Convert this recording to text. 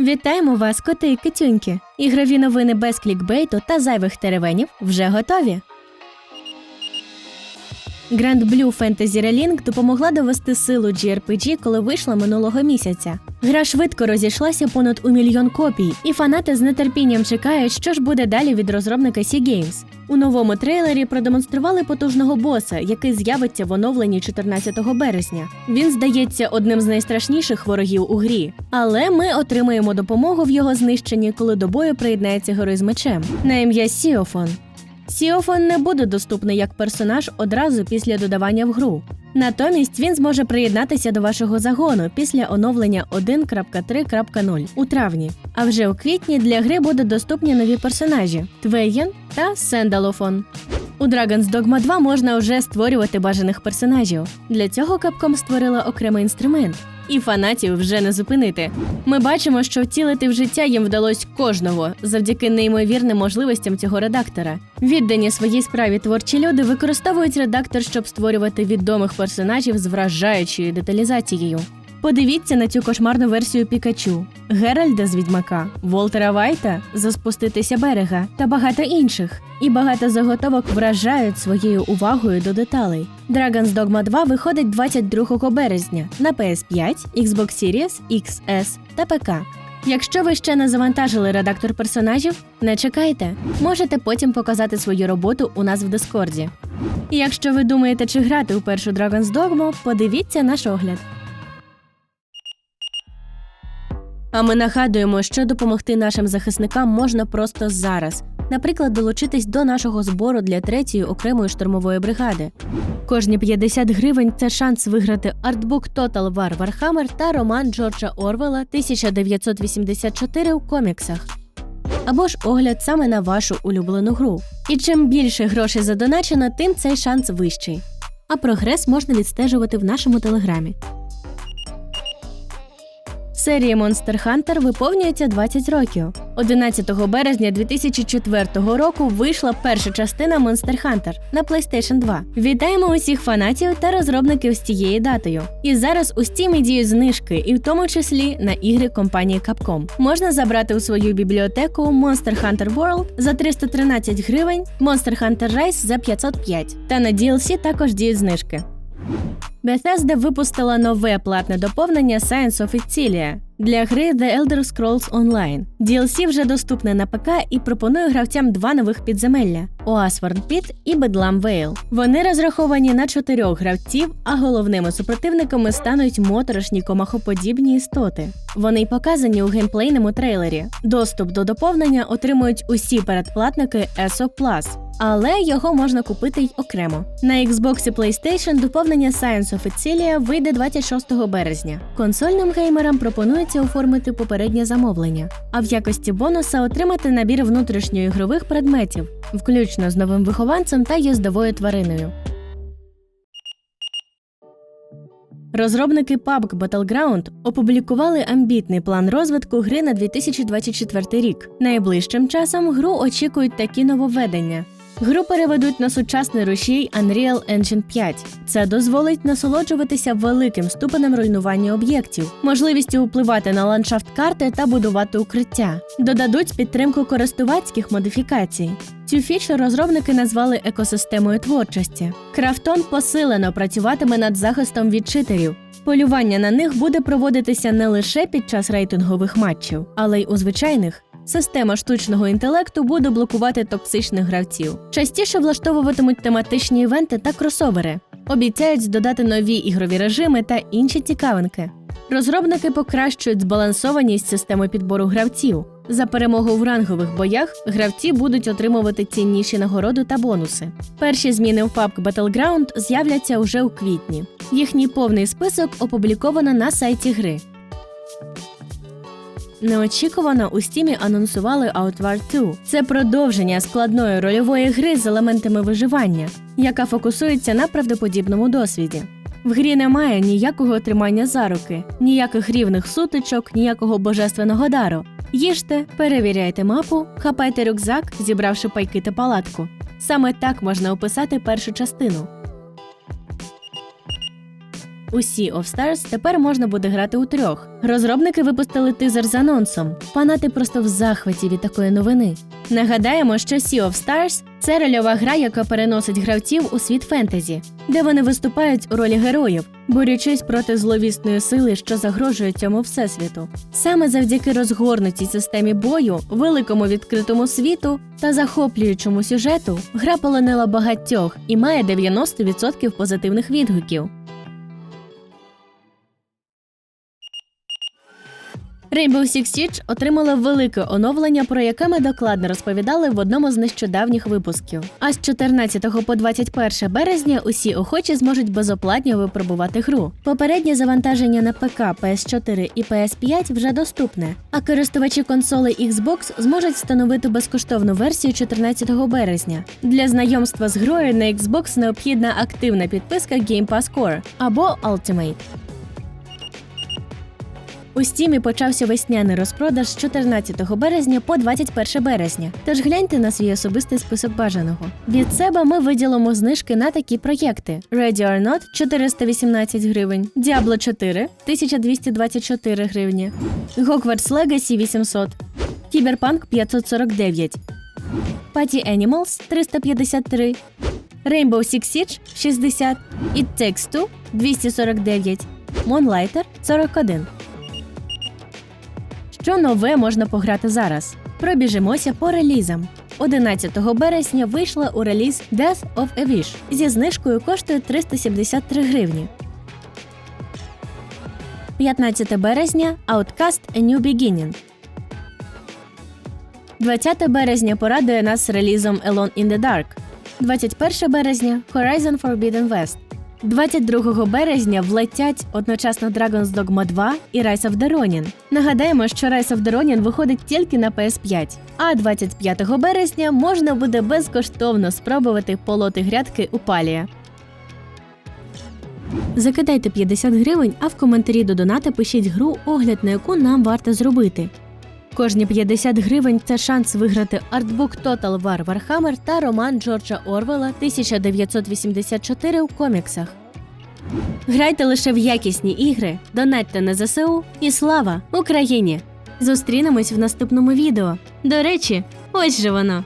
Вітаємо вас, коти і китюньки! Ігрові новини без клікбейту та зайвих теревенів вже готові. Grand Blue Fantasy Relink допомогла довести силу GRPG, коли вийшла минулого місяця. Гра швидко розійшлася понад у мільйон копій, і фанати з нетерпінням чекають, що ж буде далі від розробника Sea Games. У новому трейлері продемонстрували потужного боса, який з'явиться в оновленні 14 березня. Він здається одним з найстрашніших ворогів у грі, але ми отримаємо допомогу в його знищенні, коли до бою приєднається герой з мечем на ім'я Сіофон. Сіофон не буде доступний як персонаж одразу після додавання в гру. Натомість він зможе приєднатися до вашого загону після оновлення 1.3.0 у травні. А вже у квітні для гри будуть доступні нові персонажі Твеєн та Сендалофон. У Dragon's Dogma 2 можна вже створювати бажаних персонажів. Для цього Capcom створила окремий інструмент. І фанатів вже не зупинити. Ми бачимо, що втілити в життя їм вдалося кожного завдяки неймовірним можливостям цього редактора. Віддані своїй справі творчі люди використовують редактор, щоб створювати відомих персонажів з вражаючою деталізацією. Подивіться на цю кошмарну версію Пікачу, Геральда з Відьмака, Волтера Вайта за спуститися берега та багато інших. І багато заготовок вражають своєю увагою до деталей. Dragon's Dogma 2 виходить 22 березня на PS5, Xbox Series, XS та ПК. Якщо ви ще не завантажили редактор персонажів, не чекайте. Можете потім показати свою роботу у нас в Дискорді. І якщо ви думаєте, чи грати у першу Dragon's Dogma, подивіться наш огляд. А ми нагадуємо, що допомогти нашим захисникам можна просто зараз. Наприклад, долучитись до нашого збору для третьої окремої штурмової бригади. Кожні 50 гривень це шанс виграти артбук Total War Warhammer та роман Джорджа Орвела 1984 у коміксах. Або ж огляд саме на вашу улюблену гру. І чим більше грошей задоначено, тим цей шанс вищий. А прогрес можна відстежувати в нашому телеграмі. Серії Monster Hunter виповнюється 20 років. 11 березня 2004 року вийшла перша частина Monster Hunter на PlayStation 2. Вітаємо усіх фанатів та розробників з цією датою. І зараз у Steam діють знижки, і в тому числі на ігри компанії Capcom. Можна забрати у свою бібліотеку Monster Hunter World за 313 гривень, Monster Hunter Rise за 505. Та на DLC також діють знижки. Bethesda випустила нове платне доповнення Science of Icilia для гри The Elder Scrolls Online. DLC вже доступне на ПК і пропонує гравцям два нових підземелля: Oasworn Pit і Bedlam Vale. Вони розраховані на чотирьох гравців, а головними супротивниками стануть моторошні комахоподібні істоти. Вони й показані у геймплейному трейлері. Доступ до доповнення отримують усі передплатники ESO Plus але його можна купити й окремо. На Xbox і PlayStation доповнення Science of Icilia вийде 26 березня. Консольним геймерам пропонується оформити попереднє замовлення, а в якості бонуса отримати набір внутрішньоігрових предметів, включно з новим вихованцем та їздовою твариною. Розробники PUBG Battleground опублікували амбітний план розвитку гри на 2024 рік. Найближчим часом гру очікують такі нововведення. Гру переведуть на сучасний рушій Unreal Engine 5. Це дозволить насолоджуватися великим ступенем руйнування об'єктів, можливістю впливати на ландшафт карти та будувати укриття. Додадуть підтримку користувацьких модифікацій. Цю фічу розробники назвали екосистемою творчості. Крафтон посилено працюватиме над захистом від читерів. Полювання на них буде проводитися не лише під час рейтингових матчів, але й у звичайних. Система штучного інтелекту буде блокувати токсичних гравців. Частіше влаштовуватимуть тематичні івенти та кросовери. Обіцяють додати нові ігрові режими та інші цікавинки. Розробники покращують збалансованість системи підбору гравців. За перемогу в рангових боях гравці будуть отримувати цінніші нагороди та бонуси. Перші зміни в PUBG Battleground з'являться вже у квітні. Їхній повний список опубліковано на сайті гри. Неочікувано у стімі анонсували Outward 2. Це продовження складної рольової гри з елементами виживання, яка фокусується на правдоподібному досвіді. В грі немає ніякого тримання за руки, ніяких рівних сутичок, ніякого божественного дару. Їжте, перевіряйте мапу, хапайте рюкзак, зібравши пайки та палатку. Саме так можна описати першу частину. У Sea of Stars тепер можна буде грати у трьох. Розробники випустили тизер з анонсом. Фанати просто в захваті від такої новини. Нагадаємо, що Sea of Stars – це рольова гра, яка переносить гравців у світ фентезі, де вони виступають у ролі героїв, борючись проти зловісної сили, що загрожує цьому всесвіту. Саме завдяки розгорнутій системі бою, великому відкритому світу та захоплюючому сюжету, гра полонила багатьох і має 90% позитивних відгуків. Rainbow Six Siege отримала велике оновлення, про яке ми докладно розповідали в одному з нещодавніх випусків. А з 14 по 21 березня усі охочі зможуть безоплатно випробувати гру. Попереднє завантаження на ПК, PS4 і PS5 вже доступне, а користувачі консолей Xbox зможуть встановити безкоштовну версію 14 березня. Для знайомства з грою на Xbox необхідна активна підписка Game Pass Core або Ultimate. У стімі почався весняний розпродаж з 14 березня по 21 березня. Тож гляньте на свій особистий список бажаного. Від себе ми виділимо знижки на такі проєкти: Ready or Not – 418 гривень, Diablo 4 – 1224 гривні, Hogwarts Legacy 800, Cyberpunk 549, Party Animals 353, Rainbow Six Siege 60, It Takes Two 249, Moonlighter 41. Що нове можна пограти зараз? Пробіжимося по релізам. 11 березня вийшла у реліз Death of a Wish. Зі знижкою коштує 373 гривні. 15 березня Outcast A New Beginning. 20 березня порадує нас релізом Alone in the Dark. 21 березня Horizon Forbidden West. 22 березня влетять одночасно Dragon's Dogma 2 і Rise of the Ronin. Нагадаємо, що Rise of the Ronin виходить тільки на PS5. А 25 березня можна буде безкоштовно спробувати полоти грядки у палія. Закидайте 50 гривень, а в коментарі до доната пишіть гру, огляд на яку нам варто зробити. Кожні 50 гривень це шанс виграти артбук Total War Warhammer та роман Джорджа Орвела 1984 у коміксах. Грайте лише в якісні ігри, донатьте на ЗСУ і слава Україні! Зустрінемось в наступному відео. До речі, ось же воно.